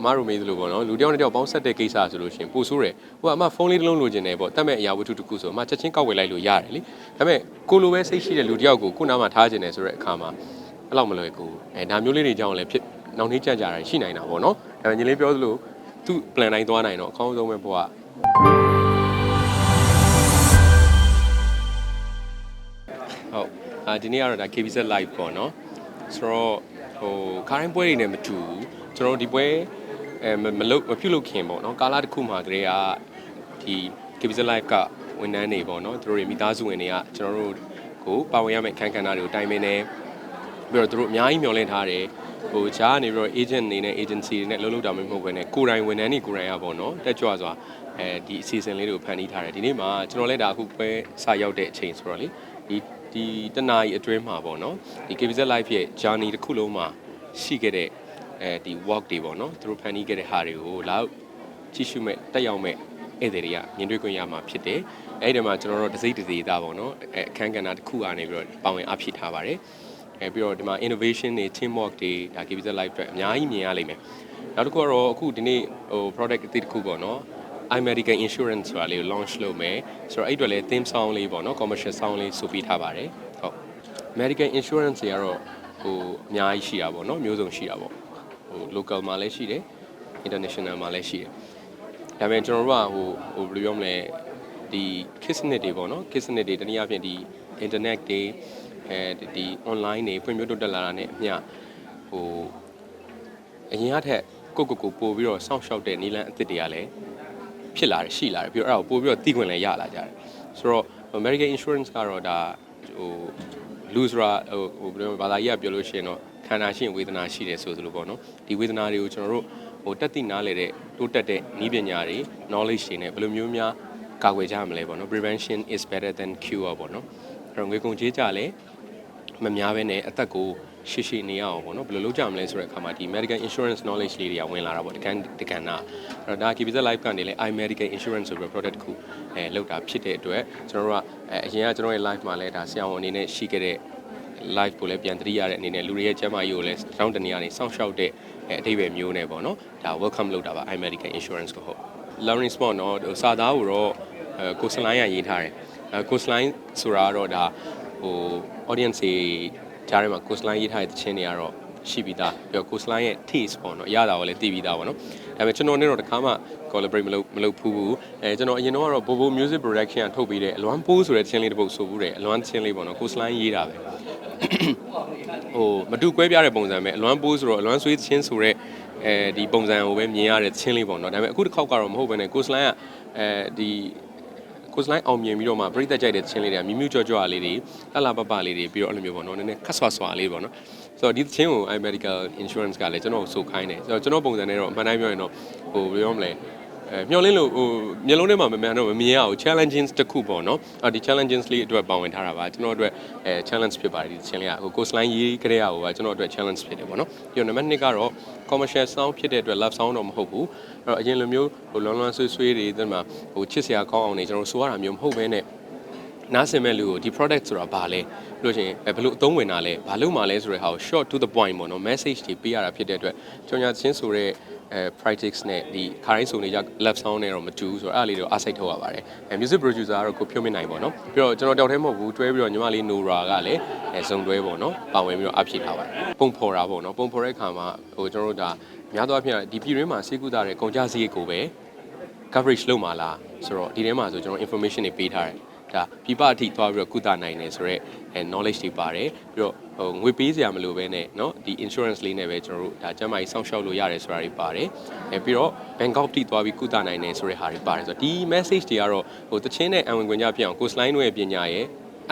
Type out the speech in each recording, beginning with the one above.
အမတို့မေးသလိုပေါ့နော်လူတစ်ယောက်နဲ့တစ်ယောက်ပေါင်းဆက်တဲ့ကိစ္စဆိုလို့ရှိရင်ပိုဆိုးတယ်ဟိုကအမဖုန်းလေးတစ်လုံးလိုချင်တယ်ပေါ့တတ်မဲ့အရာဝတ္ထုတစ်ခုဆိုအမချက်ချင်းကောက်ဝယ်လိုက်လို့ရတယ်လေဒါပေမဲ့ကိုလိုပဲစိတ်ရှိတဲ့လူတစ်ယောက်ကိုကိုနားမှာထားချင်တယ်ဆိုတဲ့အခါမှာအဲ့လောက်မလွယ်ကူအဲဒါမျိုးလေးတွေကြောင့်လည်းဖြစ်နောက်နှေးကြကြတာရှိနိုင်တာပေါ့နော်ဒါပေမဲ့ညီလေးပြောသလိုသူ့ plan တိုင်းသွားနိုင်တော့အကောင်းဆုံးပဲပေါ့ကဟုတ်အာဒီနေ့ကတော့ဒါ KBZ live ပေါ့နော်ဆိုတော့ဟိုခါတိုင်းပွဲတွေနဲ့မတူဘူးကျွန်တော်တို့ဒီပွဲ အဲမမလုပ်မပြုတ်လို့ခင်ပေါ့နော်ကာလာတစ်ခုမှတည်းကဒီ KBZ live ကဝန်ထမ်းတွေပေါ့နော်သူတို့တွေမိသားစုဝင်တွေကကျွန်တော်တို့ကိုပါဝင်ရမယ့်အခန်းကဏ္ဍတွေကိုတိုင်ပင်နေပြီးတော့သူတို့အများကြီးမျှော်လင့်ထားတယ်ဟိုဂျားကနေပြီးတော့ agent အနေနဲ့ agency တွေနဲ့လှုပ်လှုပ်တာမျိုးမဟုတ်ဘဲနဲ့ကိုယ်တိုင်ဝန်ထမ်းတွေကိုယ်တိုင်ရပေါ့နော်တက်ကြွစွာအဲဒီအစီအစဉ်လေးတွေကိုဖန်တီးထားတယ်ဒီနေ့မှာကျွန်တော်လည်းဒါအခုပွဲစရောက်တဲ့အချိန်ဆိုတော့လေဒီဒီတနာရီအတွင်းမှာပေါ့နော်ဒီ KBZ live ရဲ့ journey တစ်ခုလုံးမှာရှိခဲ့တဲ့ အဲဒီ walk တွေပေါ့နော်သူတို့ဖန်တီးခဲ့တဲ့ဟာတွေကိုလောက်ကြည့်ရှုမဲ့တက်ရောက်မဲ့ဧည့်သည်တွေကမြင်တွေ့ခွင့်ရမှာဖြစ်တယ်အဲ့ဒီမှာကျွန်တော်တို့တစိမ့်တစေသားပေါ့နော်အဲအခန်းကဏ္ဍတစ်ခုအနေပြီးတော့ပါဝင်အဖြစ်ထားပါတယ်အဲပြီးတော့ဒီမှာ innovation တွေ teamwork တွေဒါ KBZ live အတွက်အများကြီးမြင်ရလိမ့်မယ်နောက်တစ်ခုကတော့အခုဒီနေ့ဟို product အသစ်တစ်ခုပေါ့နော် iMedical Insurance ဆိုတာလေးကို launch လုပ်မယ်ဆိုတော့အဲ့အတွက်လည်း theme song လေးပေါ့နော် commercial song လေးဆိုပြီးထားပါတယ်ဟုတ် medical insurance တွေကတော့ဟိုအများကြီးရှိတာပေါ့နော်မျိုးစုံရှိတာပေါ့ ဟို local မှာလည်းရှိတယ် international မှာလည်းရှိတယ်ဒါပေမဲ့ကျွန်တော်တို့ကဟိုဟိုဘယ်လိုပြောမလဲဒီ kiss net တွေပေါ့နော် kiss net တွေတနည်းအားဖြင့်ဒီ internet တွေအဲဒီဒီ online တွေဖွံ့ဖြိုးတိုးတက်လာတာနဲ့အမျှဟိုအရင်ကထက်ကိုယ့်ကိုယ်ကိုပို့ပြီးတော့စောင့်ရှောက်တဲ့နီလန်အသစ်တွေကလည်းဖြစ်လာတယ်ရှိလာတယ်ပြီးတော့အဲ့ဒါကိုပို့ပြီးတော့တီးခွင့်လည်းရလာကြတယ်ဆိုတော့ American Insurance ကတော့ဒါဟို loser ဟိုဟိုဘယ်လိုဘာသာကြီးကပြောလို့ရှိရင်တော့ ခန္ဓာရှိရင်ဝေဒနာရှိတယ်ဆိုသလိုပေါ့နော်ဒီဝေဒနာတွေကိုကျွန်တော်တို့ဟိုတက်သိနားလေတဲ့တိုးတက်တဲ့နည်းပညာတွေ knowledge တွေနဲ့ဘယ်လိုမျိုးများကာကွယ်ကြမလဲပေါ့နော် prevention is better than cure ပေါ့နော်အဲ့တော့ငွေကုန်ကြေးကြလည်းမများပဲနဲ့အသက်ကိုရှိရှိနေရအောင်ပေါ့နော်ဘယ်လိုလုပ်ကြမလဲဆိုတဲ့အခါမှာဒီ medical insurance knowledge လေးတွေကဝင်လာတာပေါ့တကန်တကန်နာအဲ့တော့ဒါ KBZ live ကနေလည်း i medical insurance ဆိုပြီး product တစ်ခုအဲလောက်တာဖြစ်တဲ့အတွက်ကျွန်တော်တို့ကအရင်ကကျွန်တော်ရဲ့ live မှာလည်းဒါဆရာဝန်အနေနဲ့ရှိခဲ့တဲ့ live ကိုလည်းပြန်သတိရတဲ့အနေနဲ့လူတွေရဲ့ကျန်းမာရေးကိုလည်းတောင်းတနေရနေစောင့်ရှောက်တဲ့အထိပ္ပယ်မျိုးနဲ့ပေါ့နော်ဒါ welcome လုပ်တာပါ American Insurance ကိုဟုတ် Lawrence ပေါ့နော်စာသားကိုတော့ကိုစလိုင်းရရေးထားတယ်ကိုစလိုင်းဆိုတာကတော့ဒါဟို audience တွေကြားထဲမှာကိုစလိုင်းရေးထားတဲ့သချင်းတွေကတော့ရှိပြီးသားပြီးတော့ကိုစလိုင်းရဲ့ taste ပေါ့နော်ရတာကိုလည်းသိပြီးသားပေါ့နော်ဒါပေမဲ့ကျွန်တော်နဲ့တော့တခါမှ collaborate မလုပ်မလုပ်ဘူးအဲကျွန်တော်အရင်တော့ကတော့ Bobo Music Production ကထုတ်ပေးတဲ့အလွမ်းပိုးဆိုတဲ့သချင်းလေးတစ်ပုဒ်ဆိုဘူးတယ်အလွမ်းသချင်းလေးပေါ့နော်ကိုစလိုင်းရေးတာပဲ ဟိုမတူကွဲပြားတဲ့ပုံစံပဲအလွမ်းပိုးဆိုတော့အလွမ်းဆွေးချင်းဆိုတဲ့အဲဒီပုံစံကိုပဲမြင်ရတဲ့ချင်းလေးပေါ့နော်ဒါပေမဲ့အခုတစ်ခေါက်ကတော့မဟုတ်ဘဲနဲ့ကိုစလိုင်းကအဲဒီကိုစလိုင်းအောင်မြင်ပြီးတော့မှပြိသက်ကြိုက်တဲ့ချင်းလေးတွေကမြူးမြူးကြောကြောလေးတွေလှလှပပလေးတွေပြီးတော့အဲ့လိုမျိုးပေါ့နော်နည်းနည်းခက်ဆွာဆွာလေးပေါ့နော်ဆိုတော့ဒီချင်းကို i medical insurance ကလည်းကျွန်တော်ဆိုခိုင်းတယ်ဆိုတော့ကျွန်တော်ပုံစံနဲ့တော့အမှန်တိုင်းပြောရင်တော့ဟိုဘယ်လိုပြောမလဲ အဲမျောလင်းလို့ဟိုမျက်လုံးထဲမှာမမှန်တော့မမြင်ရအောင် challenges တစ်ခုပေါ့နော်အော်ဒီ challenges လေးအတွက်ပါဝင်ထားတာပါကျွန်တော်အတွက်အဲ challenge ဖြစ်ပါတယ်ဒီချင်းလေးကဟို coast line ရေးကြတဲ့ဟာကိုကကျွန်တော်အတွက် challenge ဖြစ်တယ်ပေါ့နော်ပြီးတော့နံပါတ်2ကတော့ commercial sound ဖြစ်တဲ့အတွက် love sound တော့မဟုတ်ဘူးအဲ့တော့အရင်လိုမျိုးဟိုလွန်လွန်ဆွေးဆွေးတွေဒီမှာဟိုချစ်စရာကောင်းအောင်နေကျွန်တော်ဆိုရတာမျိုးမဟုတ်ဘဲနဲ့နားဆင်မဲ့လူကိုဒီ product ဆိုတာဘာလဲပြီးလို့ရှိရင်ဘယ်လိုအသုံးဝင်တာလဲဘာလို့မှလဲဆိုတဲ့ဟာကို short to the point ပေါ့နော် message တွေပေးရတာဖြစ်တဲ့အတွက်ကျွန်တော်ချင်းဆိုတဲ့ အဲ practice နဲ့ဒီခါတိုင်းဆိုနေကြ left sound နဲ့တော့မတူဘူးဆိုတော့အဲ့ဒါလေးတော့အားစိတ်ထုတ်ရပါတယ်အဲ music producer ကတော့ကိုဖြိုးမင်းနိုင်ပေါ့နော်ပြီးတော့ကျွန်တော်တောက်ထဲမဟုတ်ဘူးတွဲပြီးတော့ညီမလေး Nora ကလည်းအဲဇုံတွဲပေါ့နော်ပါဝင်ပြီးတော့အဖြေထားပါတယ်ပုံဖော်တာပေါ့နော်ပုံဖော်တဲ့အခါမှာဟိုကျွန်တော်တို့ဒါများသောအားဖြင့်ဒီပြည်တွင်းမှာစေကူတာတဲ့ကုန်ကြစည်ကိုပဲ coverage လုပ်မှာလားဆိုတော့ဒီထဲမှာဆိုကျွန်တော် information တွေပေးထားတယ် ဒါပြပအထိသွားပြီးတော့ကုသနိုင်တယ်ဆိုတော့အဲ knowledge တွေပါတယ်ပြီးတော့ဟိုငွေပေးစရာမလိုဘဲနဲ့เนาะဒီ insurance လေးနဲ့ပဲကျွန်တော်တို့ဒါကျန်းမာရေးစောင့်ရှောက်လို့ရတယ်ဆိုတာတွေပါတယ်အဲပြီးတော့ Bangkok ထိသွားပြီးကုသနိုင်တယ်ဆိုတဲ့ဟာတွေပါတယ်ဆိုတော့ဒီ message တွေကတော့ဟိုတချင်းနဲ့အဝင်ခွင့်ကြပြအောင် coast line တို့ရဲ့ပညာရဲ့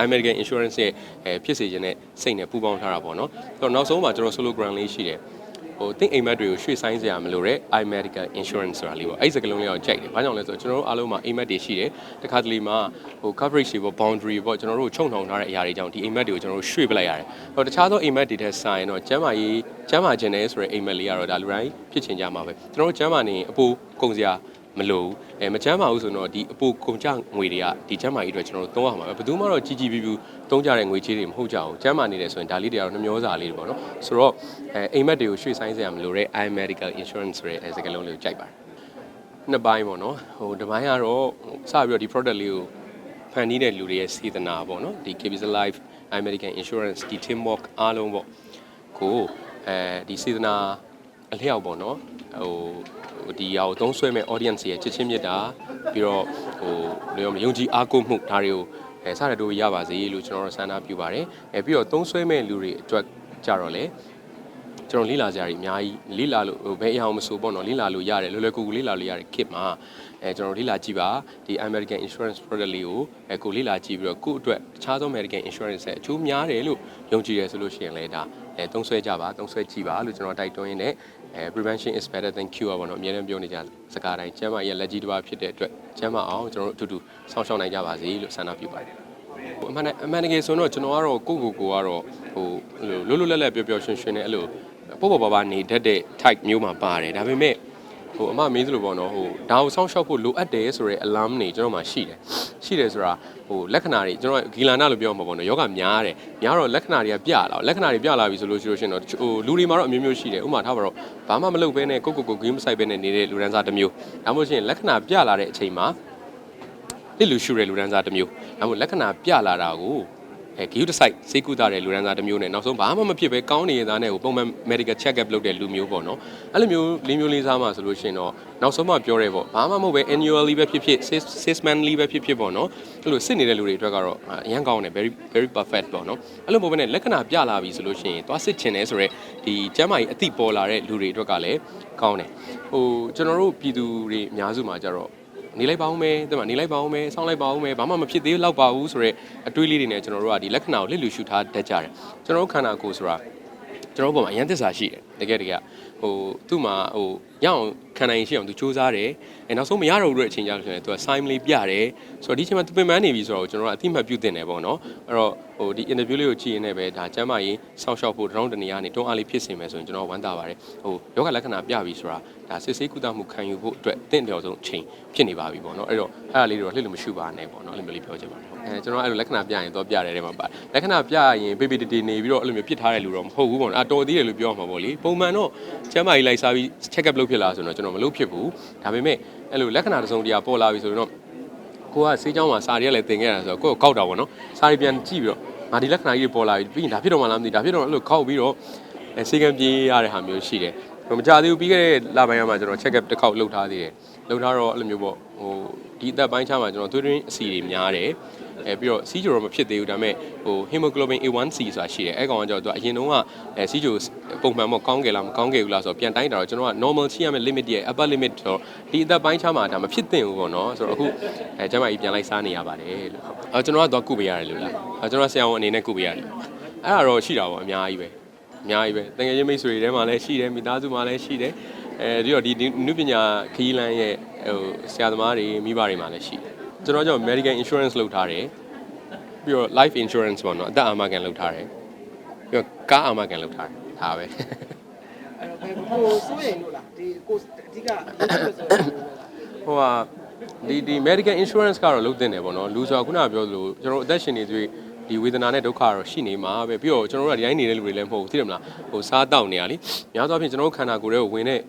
American Insurance ရဲ့အဲဖြစ်စေခြင်းနဲ့စိတ်နဲ့ပူးပေါင်းထားတာပေါ့နော်။အဲ့တော့နောက်ဆုံးမှာကျွန်တော် solo grant လေးရှိတယ်။ ဟို think အိမ်မက်တွေကိုရွှေ့ဆိုင်စရာမလိုတဲ့ iMedical Insurance ဆိုတာလေးပေါ့။အဲ့ဒီစကလုံးလေးကိုကြိုက်တယ်။ဘာကြောင့်လဲဆိုတော့ကျွန်တော်တို့အားလုံးမှာအိမ်မက်တွေရှိတယ်။တစ်ခါတလေမှာဟို coverage တွေပေါ့ boundary ပေါ့ကျွန်တော်တို့ချုံနှောင်ထားတဲ့အရာတွေကြောင့်ဒီအိမ်မက်တွေကိုကျွန်တော်တို့ရွှေ့ပလိုက်ရတယ်။ဟိုတခြားသောအိမ်မက်တွေထက်ဆိုင်တော့ကျမ်းမာရေးကျမ်းမာခြင်းနဲ့ဆိုတဲ့အိမ်မက်လေးကတော့ဒါလူတိုင်းဖြစ်ချင်ကြမှာပဲ။ကျွန်တော်တို့ကျမ်းမာနေအပူကုန်စရာ မလိုဘူးအဲမချမ်းပါဘူးဆိုတော့ဒီအပိုကုန်ကြငွေတွေကဒီချမ်းမာကြီးအတွက်ကျွန်တော်တို့သုံးရမှာပဲဘယ်သူမှတော့ကြီးကြီးပြူပြူသုံးကြတဲ့ငွေချေးတွေမဟုတ်ကြဘူးချမ်းမာနေတယ်ဆိုရင်ဒါလေးတွေကတော့နှမျောစာလေးတွေပေါ့နော်ဆိုတော့အဲအိမ်မက်တွေကိုရွှေ့ဆိုင်စရာမလိုတဲ့ i medical insurance ဆိုတဲ့အဲစကားလုံးလေးကိုကြိုက်ပါတယ်နှစ်ပိုင်းပေါ့နော်ဟိုဒီပိုင်းကတော့စပြီးတော့ဒီ product လေးကိုဖန်တီးတဲ့လူတွေရဲ့စေတနာပေါ့နော်ဒီ KBZ Life American Insurance ဒီ Teamwork အားလုံးပေါ့ကိုအဲဒီစေတနာ အလျောက်ပေါ့နော်ဟိုဟိုဒီဟာကိုသုံးဆွဲမဲ့ audience ရဲ့ချစ်ချင်းမြတ်တာပြီးတော့ဟိုဘယ်လိုယုံကြည်အားကိုးမှုဒါတွေကိုအဲစရတို့ရပါစေလို့ကျွန်တော်တို့ဆန္ဒပြုပါတယ်အဲပြီးတော့သုံးဆွဲမဲ့လူတွေအတွက်ကြတော့လေကျွန်တော်လေ့လာကြရည်အများကြီးလေ့လာလို့ဟိုဘယ်အရာမှမဆိုပေါ့နော်လေ့လာလို့ရတယ်လွယ်လွယ်ကူကူလေ့လာလို့ရတဲ့ kit မှာအဲကျွန်တော်လေ့လာကြည့်ပါဒီ American Insurance Product လေးကိုအဲကိုလေ့လာကြည့်ပြီးတော့ကို့အတွက်တခြားသော American Insurance ရဲ့အကျိုးများတယ်လို့ယုံကြည်ရဆိုလို့ရှိရင်လည်းဒါ အဲသုံးဆွဲကြပါသုံးဆွဲကြည့်ပါလို့ကျွန်တော်တိုက်တွန်းရင်းနဲ့အဲ prevention is better than cure ပေါ့နော်အများနဲ့ပြောနေကြစကားတိုင်းကျန်းမာရေးလက်ကြီးတစ်ပါးဖြစ်တဲ့အတွက်ကျန်းမာအောင်ကျွန်တော်တို့အတူတူစောင့်ရှောက်နိုင်ကြပါစေလို့ဆန္ဒပြုပါတယ်ဟိုအမှန်နဲ့အမှန်တကယ်ဆိုတော့ကျွန်တော်ကတော့ကိုယ့်ကိုယ်ကိုကတော့ဟိုလွတ်လွတ်လပ်လပ်ပျော်ပျော်ရွှင်ရွှင်နဲ့အဲ့လိုပေါ့ပေါ့ပါပါနေတတ်တဲ့ type မျိုးမှာပါတယ်ဒါပေမဲ့ ဟိုအမမေးသလိုပေါ့နော်ဟိုဒါကိုစောင့်ရှောက်ဖို့လိုအပ်တယ်ဆိုရဲ alarm တွေကျွန်တော်မှရှိတယ်ရှိတယ်ဆိုတာဟိုလက္ခဏာတွေကျွန်တော်ဂီလာနာလို့ပြောမှာပေါ့နော်ယောဂများတယ်များတော့လက္ခဏာတွေကပြလာလက္ခဏာတွေပြလာပြီဆိုလို့ရှိလို့ရှိရင်တော့ဟိုလူတွေမှာတော့အမျိုးမျိုးရှိတယ်ဥပမာထားပါတော့ဘာမှမလုပ်ဘဲနဲ့ကိုကိုကိုဂိမ်းမဆိုင်ဘဲနဲ့နေတဲ့လူရန်စားတစ်မျိုးဒါမှမဟုတ်ရှင်လက္ခဏာပြလာတဲ့အချိန်မှာလစ်လူရှုတဲ့လူရန်စားတစ်မျိုးဒါမှမဟုတ်လက္ခဏာပြလာတာကို အဲဂီယူတစ်ဆိုင်စေကူတာတဲ့လူရန်စားတစ်မျိုးနဲ့နောက်ဆုံးဘာမှမဖြစ်ပဲကောင်းနေတဲ့သားနဲ့ကိုပုံမှန် medical check up လုပ်တဲ့လူမျိုးပေါ့နော်အဲ့လိုမျိုးလေးမျိုးလေးစားမှဆိုလို့ရှိရင်တော့နောက်ဆုံးမှပြောရဲပေါ့ဘာမှမဟုတ်ပဲ annually ပဲဖြစ်ဖြစ် six six monthly ပဲဖြစ်ဖြစ်ပေါ့နော်အဲ့လိုစစ်နေတဲ့လူတွေအတွက်ကတော့အရန်ကောင်းတယ် very very perfect ပေါ့နော်အဲ့လိုမျိုးပဲနဲ့လက္ခဏာပြလာပြီဆိုလို့ရှိရင်သွားစစ်ချင်တယ်ဆိုတော့ဒီကျမ်းမာရေးအသိပေါ်လာတဲ့လူတွေအတွက်ကလည်းကောင်းတယ်ဟိုကျွန်တော်တို့ပြည်သူတွေအများစုမှာကြတော့ နေလိုက်ပါဦးမယ်တဲ့မှာနေလိုက်ပါဦးမယ်စောင်းလိုက်ပါဦးမယ်ဘာမှမဖြစ်သေးလောက်ပါဘူးဆိုတော့အတွေးလေးတွေနဲ့ကျွန်တော်တို့ကဒီလက္ခဏာကိုလစ်လူရှုထားတတ်ကြတယ်ကျွန်တော်တို့ခန္ဓာကိုယ်ဆိုတာကျွန်တော်တို့ပုံမှာအရင်သစ္စာရှိတယ် တကယ်တကယ်ဟိုသူ့မှာဟိုရအောင်ခံနိုင်ရှိအောင်သူစူးစမ်းတယ်အဲနောက်ဆုံးမရတော့ဘူးတဲ့အချိန်ကျလို့ဆိုရင်သူက sign လေးပြတယ်ဆိုတော့ဒီချိန်မှာသူပင်ပန်းနေပြီဆိုတော့ကျွန်တော်တို့အတိမတ်ပြုတ်တင်တယ်ပေါ့နော်အဲ့တော့ဟိုဒီ interview လေးကိုကြည့်ရင်လည်းပဲဒါကျမ်းမာရေးစောင့်ရှောက်ဖို့တရောင်းတနေရာနေတွန်းအားလေးဖြစ်စေမယ်ဆိုရင်ကျွန်တော်ဝမ်းသာပါတယ်ဟိုယောဂလက္ခဏာပြပြီဆိုတာဒါစစ်ဆေးကုသမှုခံယူဖို့အတွက်တင့်တယ်ဆုံးအချိန်ဖြစ်နေပါပြီပေါ့နော်အဲ့တော့အဲ့ဒါလေးတော့လှစ်လို့မရှိပါနဲ့ပေါ့နော်အဲ့လိုမျိုးလေးပြောချင်ပါတယ်အဲကျွန်တော်အဲ့လိုလက္ခဏာပြရင်တော့ပြတယ်တဲ့မှာပါလက္ခဏာပြရင်ပေပေတတီနေပြီးတော့အဲ့လိုမျိုးပြစ်ထားတဲ့လူတော့မဟုတ်ဘူးပေါ့နော်အတော်သေးတယ်လို့ပြောမှာပေါ့လေပုံမှန်တော့ကျမ်းမာရေးလိုက်စားပြီး check up လုပ်ဖြစ်လာဆိုတော့ကျွန်တော်မလုပ်ဖြစ်ဘူးဒါပေမဲ့အဲ့လိုလက္ခဏာတစ်စုံတရာပေါ်လာပြီဆိုတော့ကိုကဆေးကြောင်းမှာစာတွေကလည်းတင်ခဲ့တာဆိုတော့ကိုကကောက်တာပေါ့နော်စာတွေပြန်ကြည့်ပြီးတော့ငါဒီလက္ခဏာကြီးတွေပေါ်လာပြီပြီးရင်ဒါဖြစ်တော့မှလားမသိဒါဖြစ်တော့အဲ့လိုခောက်ပြီးတော့ဆေးကံပြေးရတဲ့ဟာမျိုးရှိတယ်မကြသေးဘူးပြီးခဲ့တဲ့လပိုင်းကမှကျွန်တော် check up တစ်ခေါက်လုပ်ထားသေးတယ်လုပ်ထားတော့အဲ့လိုမျိုးပေါ့ ဟိုဒီအသက်ပိုင်းခြားမှာကျွန်တော်သွေးတွင်းအဆီတွေများတယ်အဲပြီးတော့စီးကြိုတော့မဖြစ်သေးဘူးဒါပေမဲ့ဟို hemoglobin A1C ဆိုတာရှိတယ်အဲကောင်ကကျတော့သူအရင်တုန်းကအဲစီးကြိုပုံမှန်ပေါ့ကောင်းကြလားမကောင်းကြဘူးလားဆိုတော့ပြန်တိုင်းတာတော့ကျွန်တော်က normal ရှိရမယ့် limit ရဲ့ upper limit ဆိုတော့ဒီအသက်ပိုင်းခြားမှာဒါမဖြစ်သင့်ဘူးပေါ့နော်ဆိုတော့အခုအဲကျမကြီးပြန်လိုက်စားနေရပါတယ်လို့အဲကျွန်တော်ကတော့ကုပေးရတယ်လို့လားအဲကျွန်တော်ဆရာဝန်အနေနဲ့ကုပေးရတယ်အဲ့ဒါတော့ရှိတာပေါ့အများကြီးပဲအများကြီးပဲတကယ်ချင်းမိတ်ဆွေတွေထဲမှာလည်းရှိတယ်မိသားစုမှာလည်းရှိတယ်အဲဒီတော့ဒီနုပညာခရီးလမ်းရဲ့ ဟိုဆရာသမားတွေမိဘတွေမှာလည်းရှိတယ်ကျွန်တော်ကြောင့် American insurance လုပ်ထားတယ်ပြီးတော့ life insurance ပေါ့နော်အသက်အာမခံလုပ်ထားတယ်ပြီးတော့ကားအာမခံလုပ်ထားတယ်ဒါပဲအဲ့တော့ဘယ်ကိုစိုးရိမ်လို့လားဒီကိုအဓိကလုပ်လို့ဆိုတော့ဟိုဟာဒီဒီ medical insurance ကတော့လုပ်တင်တယ်ပေါ့နော်လူဆိုတာခုနကပြောသလိုကျွန်တော်တို့အသက်ရှင်နေသွေးဒီဝေဒနာနဲ့ဒုက္ခကတော့ရှိနေမှာပဲပြီးတော့ကျွန်တော်တို့ကဒီတိုင်းနေတဲ့လူတွေလည်းမဟုတ်ဘူးသိတယ်မလားဟိုစားတောက်နေရလေများသောအားဖြင့်ကျွန်တော်တို့ခန္ဓာကိုယ်ထဲကိုဝင်တဲ့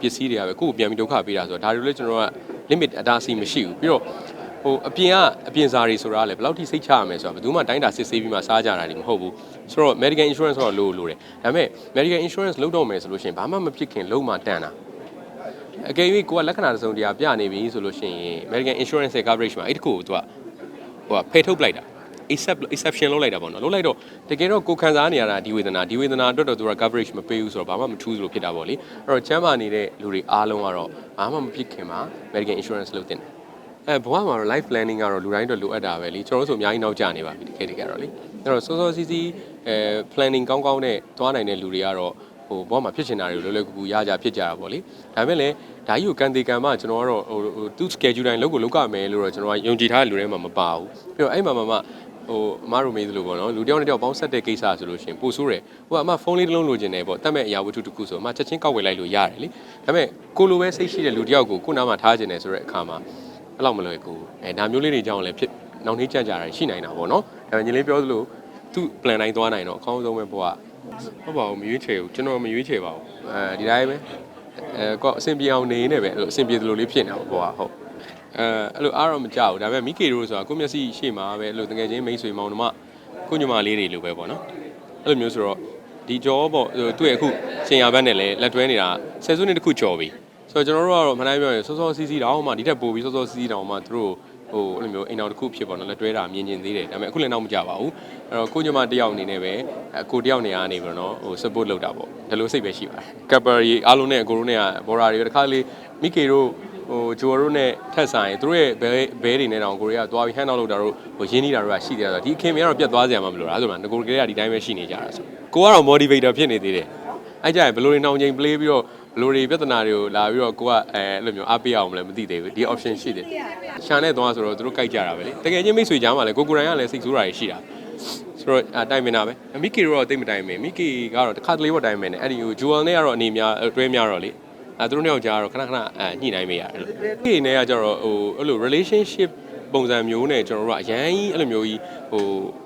ပစ္စည်းတွေကပဲကိုယ့်ကိုပြန်ပြီးဒုက္ခပေးတာဆိုတော့ဒါတွေလည်းကျွန်တော်တို့က limit အတားအဆီးမရှိဘူးပြီးတော့ဟိုအပြင်ကအပြင်စားတွေဆိုတာလည်းဘယ်လောက်ထိစိတ်ချရမယ်ဆိုတာဘယ်သူမှတိုင်းတာစစ်ဆေးပြီးမှစားကြတာတွေမဟုတ်ဘူးဆိုတော့ medical insurance ကတော့လိုလိုတယ်ဒါပေမဲ့ medical insurance လုပ်တော့မယ်ဆိုလို့ရှိရင်ဘာမှမဖြစ်ခင်လုံးမှတန်တာအကယ်၍ကိုကလက္ခဏာတစ်စုံတရာပြနေပြီဆိုလို့ရှိရင် American Insurance ရဲ့ coverage မှာအဲ့တခုကိုသူကဟိုကဖယ်ထုတ်ပလိုက်တာ except exception လုပ်လိုက်တာပေါ့နော်လုပ်လိုက်တော့တကယ်တော့ကိုခံစားနေရတာဒီဝေဒနာဒီဝေဒနာအတွက်တော့သူက coverage မပေးဘူးဆိုတော့ဘာမှမထူးသလိုဖြစ်တာပေါ့လေအဲ့တော့ချမ်းသာနေတဲ့လူတွေအားလုံးကတော့ဘာမှမဖြစ်ခင်မှာ American Insurance လုပ်တင်တယ်အဲဘဝမှာတော့ life planning ကတော့လူတိုင်းအတွက်လိုအပ်တာပဲလေကျွန်တော်တို့ဆိုအများကြီးနောက်ကျနေပါပြီတကယ်တကယ်တော့လေအဲ့တော့စောစောစီးစီးအဲ planning ကောင်းကောင်းနဲ့သွားနိုင်တဲ့လူတွေကတော့ဟိုဘောမှာဖြစ်ချင်တာတွေကိုလွယ်လွယ်ကူကူရကြဖြစ်ကြတာပေါ့လေဒါပေမဲ့လည်းဒါကြီးကိုကန်တေကန်မှကျွန်တော်ကတော့ဟိုဟိုသူ schedule တိုင်းလောက်ကိုလောက်ကမယ်လို့တော့ကျွန်တော်ကယုံကြည်ထားတဲ့လူတွေမှမပါဘူးပြီးတော့အဲ့မှာမှမှ ဟိုအမတို့မေးသလိုပေါ့နော်လူတယောက်နဲ့တယောက်ပေါင်းဆက်တဲ့ကိစ္စဆိုလို့ရှိရင်ပို့ဆိုးတယ်ဟိုကအမဖုန်းလေးတစ်လုံးလိုချင်တယ်ပေါ့တတ်မဲ့အရာဝတ္ထုတစ်ခုဆိုအမချက်ချင်းကောက်ဝယ်လိုက်လို့ရတယ်လေဒါပေမဲ့ကိုလိုပဲစိတ်ရှိတဲ့လူတယောက်ကိုကိုနားမှာထားချင်တယ်ဆိုတဲ့အခါမှာအဲ့လောက်မလွယ်ကူအဲဒါမျိုးလေးတွေကြောင့်လည်းဖြစ်နောက်နှေးကြကြတာရှိနိုင်တာပေါ့နော်ဒါပေမဲ့ညီလေးပြောသလိုသူ plan တိုင်းသွားနိုင်တော့အကောင်းဆုံးပဲပေါ့ကဟုတ်ပါဘူးမရွေးချယ်ဘူးကျွန်တော်မရွေးချယ်ပါဘူးအဲဒီတိုင်းပဲအဲကောအဆင်ပြေအောင်နေနေပဲအဲ့လိုအဆင်ပြေသလိုလေးဖြစ်နေတာပေါ့ဟုတ် အဲအဲ့လိုအားတော့မကြောက်ဘူးဒါပေမဲ့မိကေတို့ဆိုတာကိုယ့်မျက်စိရှေ့မှာပဲအဲ့လိုတကယ်ချင်းမိတ်ဆွေမောင်နှမကိုညမလေးတွေလိုပဲပေါ့နော်အဲ့လိုမျိုးဆိုတော့ဒီကြောပေါ့ဟိုသူ့ရဲ့အခုရှင်ရဘက်နဲ့လည်းလက်တွဲနေတာဆယ်စုနှစ်တစ်ခုကြော်ပြီဆိုတော့ကျွန်တော်တို့ကတော့မနိုင်ပြောရင်စောစောစီးစီးတောင်မှဒီထက်ပိုပြီးစောစောစီးစီးတောင်မှသူတို့ဟိုအဲ့လိုမျိုးအိမ်တော်တစ်ခုဖြစ်ပေါ့နော်လက်တွဲတာမြင်ကျင်သေးတယ်ဒါပေမဲ့အခုလည်းတော့မကြပါဘူးအဲ့တော့ကိုညမတယောက်အနေနဲ့ပဲအကိုတယောက်နေရာနေပြီးတော့နော်ဟို support လုပ်တာပေါ့ဒါလိုစိတ်ပဲရှိပါတယ်ကပ်ပရီအားလုံးနဲ့အကိုတို့နဲ့ကဘော်ရာတွေတခါလေမိကေတို့ ဟိုဂျိုရိုနဲ့ထက်ဆိုင်သူတို့ရဲ့ဘဲဘဲတွေနဲ့တောင်ကိုရီးယားသွားပြီးဟန်နောက်လုပ်တာတို့ဟိုရင်းနှီးတာတို့ကရှိသေးတယ်ဆိုတော့ဒီအခင်မကတော့ပြတ်သွားစရာမှမလိုတာအဲ့ဆိုမှငကိုကလေးကဒီတိုင်းပဲရှိနေကြတာဆိုကိုကတော့ motivator ဖြစ်နေသေးတယ်အဲ့ကြရင်ဘယ်လိုတွေနှောင်ချိန် play ပြီးတော့ဘယ်လိုတွေပြဿနာတွေကိုလာပြီးတော့ကိုကအဲအဲ့လိုမျိုးအားပေးအောင်မလဲမသိသေးဘူးဒီ option ရှိတယ်ရှာနဲ့သွားဆိုတော့သူတို့ကြိုက်ကြတာပဲလေတကယ်ချင်းမိတ်ဆွေကြားမှာလဲကိုကိုရိုင်းကလည်းစိတ်ဆိုးတာတွေရှိတာဆိုတော့အတိုင်မင်တာပဲမိကီတော့တိတ်မတိုင်မင်မိကီကတော့တစ်ခါတလေပေါ့တိုင်မင်တယ်အဲ့ဒီဟိုဂျူဝယ်နဲ့ကတော့အနေများအတွဲများတော့လေ အဲသူတို့နှစ်ယောက်ကြားတော့ခဏခဏအဲညှိနှိုင်းမေးရတယ်လို့မိကီနဲ့ကကျတော့ဟိုအဲ့လို relationship ပုံစံမျိုးနဲ့ကျွန်တော်တို့ကအရန်ကြီးအဲ့လိုမျိုးကြီးဟို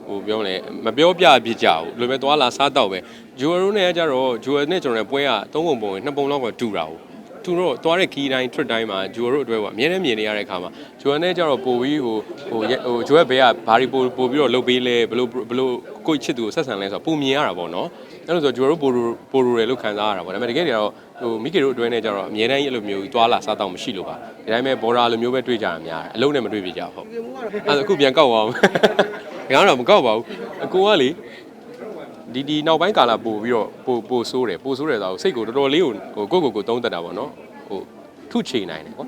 ဟိုပြောမလဲမပြောပြပြကြဘူးလိုပဲသွားလာစားတော့ပဲဂျူဝယ်တို့နဲ့ကကျတော့ဂျူဝယ်နဲ့ကျွန်တော်နဲ့ပွဲကသုံးပုံပုံနှစ်ပုံလောက်ကတူတာဟုတ်သူတို့သွားတဲ့ key တိုင်း trip တိုင်းမှာဂျူဝယ်တို့အတွက်ကအများနဲ့မြင်နေရတဲ့အခါမှာဂျူဝယ်နဲ့ကျတော့ပိုပြီးဟို ဟိုဟိုဂျူဝယ်ဘဲကဘာတွေပိုပိုပြီးတော့လုပ်ပေးလဲဘလို့ဘလို့ကိုချစ်သူကိုဆက်ဆံလဲဆိုတော့ပုံမြင်ရတာပေါ့နော်အဲ့လိုဆိုဂျူဝယ်တို့ပိုပိုရယ်လို့ခံစားရတာပေါ့ဒါပေမဲ့တကယ်ကြတော့ဟိုမိကေတို့အတွင်းနဲ့ကျတော့အများတိုင်းအဲ့လိုမျိုးသွားလာစားတော့မရှိလို့ပါဒီတိုင်းပဲဘော်ဒါလိုမျိုးပဲတွေ့ကြရများတယ်အလုံးနဲ့မတွေ့ပြကြဘူးဟုတ်ဒီမှုကတော့အဲ့ဒါအခုပြန်ကောက်ပါအောင်ငါတော့မကောက်ပါဘူးအကိုကလေဒီဒီနောက်ပိုင်းကာလပို့ပြီးတော့ပို့ပို့ဆိုးတယ်ပို့ဆိုးတယ်ဆိုတော့စိတ်ကိုတော်တော်လေးကိုဟိုကိုကိုကိုသုံးသက်တာပေါ့နော်ဟိုထုချိန်နိုင်တယ်ကွာ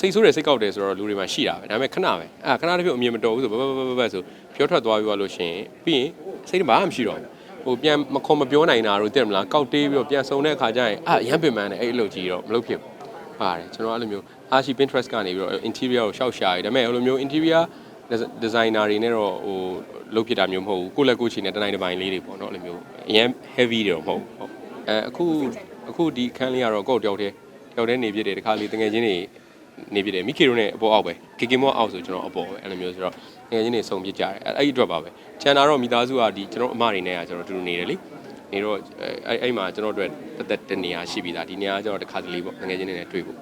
စိတ်ဆိုးတယ်စိတ်ကောက်တယ်ဆိုတော့လူတွေမှာရှိတာပဲဒါပေမဲ့ခဏပဲအဲ့ခဏတစ်ပြုတ်အမြင်မတော်ဘူးဆိုဘဘဘဘဘဆိုပြောထွက်သွားပြီးသွားလို့ရှိရင်ပြီးရင်စိတ်ထဲမှာမရှိတော့ဘူးဟိုပြန်မခေါ်မပြောနိုင်တာတို့သိတယ်မလားကောက်တေးပြီးတော့ပြန်စုံတဲ့အခါကျရင်အာရမ်းပင်ပန်းတယ်အဲ့အလုပ်ကြီးတော့မလုပ်ဖြစ်ဘူးပါတယ်ကျွန်တော်အဲ့လိုမျိုးအာရှိ Pinterest ကနေပြီးတော့ interior ကိုရှောက်ရှာရတယ်ဒါပေမဲ့အဲ့လိုမျိုး interior designer တွေနဲ့တော့ဟိုလုပ်ဖြစ်တာမျိုးမဟုတ်ဘူးကိုယ့်လက်ကိုယ်ချီနဲ့တနိုင်တစ်ပိုင်းလေးတွေပေါ့နော်အဲ့လိုမျိုးအရင် heavy တွေတော့မဟုတ်ဘူးဟုတ်အဲအခုအခုဒီအခန်းလေးကတော့ကိုယ့်တယောက်တည်းတယောက်တည်းနေပြစ်တယ်တခါလေတငယ်ချင်းတွေ နေပြစ်တယ်မိခေတို့နဲ့အပေါ်အောက်ပဲကေကေမောအောက်ဆိုကျွန်တော်အပေါ်ပဲအဲ့လိုမျိုးဆိုတော့ငယ်ချင်းတွေစုံပြစ်ကြတယ်အဲ့အဲ့ဒီအတွက်ပါပဲချန်တာတော့မိသားစုကဒီကျွန်တော်အမတွေနဲ့ကကျွန်တော်တူတူနေတယ်လေနေတော့အဲ့အဲ့မှာကျွန်တော်တို့တက်တက်တနေရာရှိပြီးသားဒီနေရာကကျွန်တော်တခါတလေပေါ့ငယ်ချင်းတွေနဲ့တွေ့ဖို့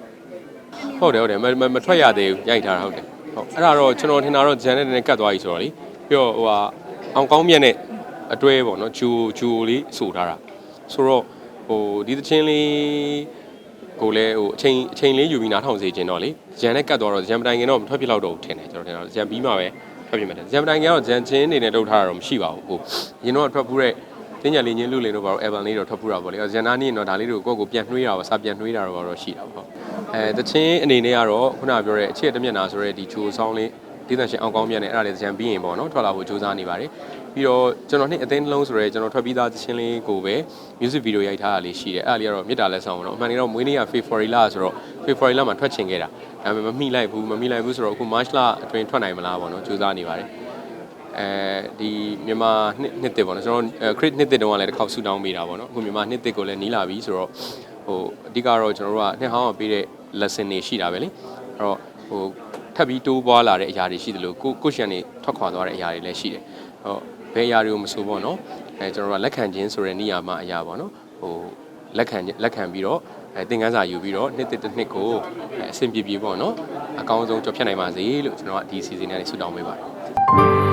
ဟုတ်တယ်ဟုတ်တယ်မမမထွက်ရသေးဘူးရိုက်ထားတာဟုတ်တယ်ဟုတ်အဲ့ဒါတော့ကျွန်တော်ထင်တာတော့ဂျန်နဲ့တည်းကတ်သွားပြီဆိုတော့လေပြီးတော့ဟိုဟာအောင်ကောင်းမြတ်နဲ့အတွဲပေါ့နော်ဂျူဂျူလေးဆိုထားတာဆိုတော့ဟိုဒီသချင်းလေး ကိုလည်းဟိုအချိန်အချိန်လေးယူပြီးနားထောင်စေခြင်းတော့လေဂျန်နဲ့ကတ်သွားတော့ဂျန်ပတိုင်ကင်တော့မထွက်ဖြစ်တော့တော့ထင်တယ်ကျွန်တော်ထင်တာဂျန်ပြီးမှပဲထွက်ဖြစ်မှာတယ်ဂျန်ပတိုင်ကင်ကတော့ဂျန်ချင်းနေနဲ့လုပ်ထားတာတော့မရှိပါဘူးဟိုရင်တော့ထွက်ဖူးတဲ့တင်းညာလေးချင်းလူလေးတို့ဘာလို့ Evan လေးတော့ထွက်ဖူးတာပေါ့လေဂျန်နာနေတော့ဒါလေးတွေကိုကိုယ့်ကိုပြန်နှွှေးတာပါစာပြန်နှွှေးတာတော့တော့ရှိတာပေါ့အဲတချင်းအနေနဲ့ကတော့ခုနပြောတဲ့အချစ်တမျက်နာဆိုတဲ့ဒီချိုဆောင်းလေးဒီသန့်ရှင်အောင်ကောင်းမြတ်နဲ့အဲ့ဒါလေးဂျန်ပြီးရင်ပေါ့နော်ထွက်လာဖို့ကြိုးစားနေပါတယ် ပြီးတော့ကျွန်တော်နှစ်အသိန်းလုံးဆိုရဲကျွန်တော်ထွက်ပြီးသားသချင်းလေးကိုပဲ music video ရိုက်ထားတာလေးရှိတယ်အဲ့ဒါလေးကတော့မြစ်တာလက်ဆောင်ပေါ့နော်အမှန်တကယ်တော့မွေးနေ့က February လဆိုတော့ February လမှာထွက်ချင်ခဲ့တာဒါပေမဲ့မမိလိုက်ဘူးမမိလိုက်ဘူးဆိုတော့အခု March လအတွင်းထွက်နိုင်မလားပေါ့နော်ကြိုးစားနေပါတယ်အဲဒီမြန်မာနှစ်နှစ်တစ်ပေါ့နော်ကျွန်တော်ခရစ်နှစ်တစ်တုန်းကလည်းတစ်ခေါက်ဆူတောင်းပေးတာပေါ့နော်အခုမြန်မာနှစ်တစ်ကိုလည်းနီးလာပြီဆိုတော့ဟိုအဓိကတော့ကျွန်တော်တို့ကနှစ်ဟောင်းကပေးတဲ့ lesson တွေရှိတာပဲလေအဲ့တော့ဟိုထပ်ပြီးတိုးပွားလာတဲ့အရာတွေရှိတယ်လို့ကိုကိုရှင်နေထွက်ခွာသွားတဲ့အရာတွေလည်းရှိတယ်ဟော ဘယ်အရာတွေကိုမဆိုပေါ့နော်အဲကျွန်တော်တို့ကလက်ခံခြင်းဆိုတဲ့နေရာမှာအရာပေါ့နော်ဟိုလက်ခံလက်ခံပြီးတော့အဲသင်ခန်းစာယူပြီးတော့နှစ်တစ်တစ်နှစ်ကိုအဲအဆင်ပြေပြေပေါ့နော်အကောင်းဆုံးကြော်ဖြတ်နိုင်ပါစေလို့ကျွန်တော်ကဒီ season နဲ့ဆုတောင်းပေးပါတယ်